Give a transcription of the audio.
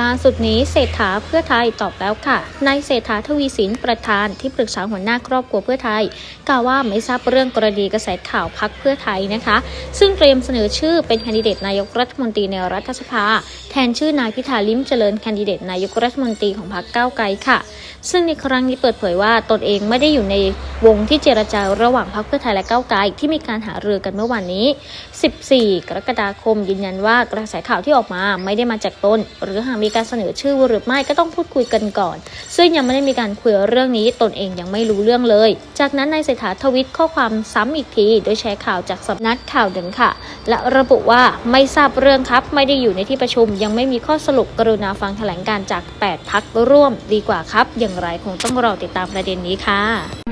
ล่าสุดนี้เศรษฐาเพื่อไทยตอบแล้วค่ะ นายเศรษฐาทวีสินประธานที่ปรึกษาหัวหน้าครอบครัวเพื่อไทย กล่าวว่าไม่ทราบเรื่องกรณีกระแสข่าวพักเพื่อไทยนะคะ ซึ่งเตรียมเสนอชื่อเป็นแคนดิเดตนายกรัฐมนตรีในรัฐสภา แทนชื่อนายพิธาลิ้มเจริญแคนดิเดตนายกรัฐมนตรีของพรรคก้าวไกลค่ะ ซึ่งในครั้งนี้เปิดเผยว่าตนเองไม่ได้อยู่ในวงที่เจรจาระหว่างพรรคเพื่อไทยและก้าวไกลที่มีการหารือกันเมื่อวานนี้ 14 กรกฎาคมยืนยันว่ากระแสข่าวที่ออกมาไม่ได้มาจากตนหรือหากมีการเสนอชื่อหรือไม่ก็ต้องพูดคุยกันก่อน ซึ่งยังไม่ได้มีการคุยเรื่องนี้ตนเองยังไม่รู้เรื่องเลย จากนั้นนายเศรษฐาทวิตข้อความซ้ำอีกที โดยแชร์ข่าวจากสำนักข่าวหนึ่งค่ะ และระบุว่าไม่ทราบเรื่องครับ ไม่ได้อยู่ในที่ประชุม ยังไม่มีข้อสรุปกรุณาฟังแถลงการจาก 8 พักร่วม ดีกว่าครับ อย่างไรคงต้องรอติดตามประเด็นนี้ค่ะ